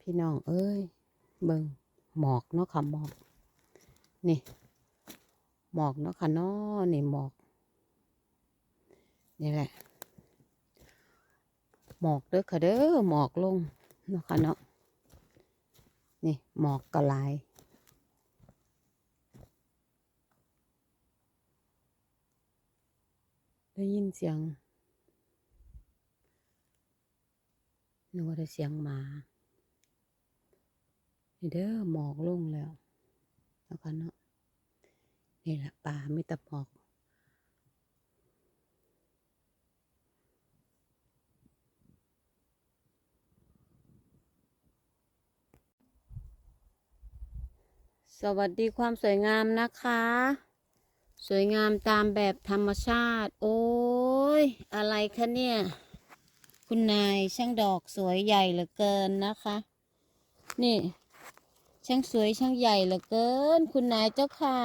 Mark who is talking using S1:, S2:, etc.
S1: พี่น้องเอ้ย เบิงหมอกเนาะค่ะหมอก นี่ หมอกเนาะค่ะเนาะนี่หมอก นี่แหละ หมอกเด้อค่ะเด้อหมอกลงเนาะค่ะเนาะนี่หมอกกระลายได้ยินเสียงนึกว่าได้เสียงหมา เด้อหมอกลงแล้วแล้วกันเนาะนี่แหละป่าไมีแต่หมอกสวัสดีความสวยงามนะคะ สวยงามตามแบบธรรมชาติ โอ้ย อะไรคะเนี่ย คุณนายช่างดอกสวยใหญ่เหลือเกินนะคะ นี่ ช่างสวยช่างใหญ่เหลือเกิน คุณนายเจ้าขา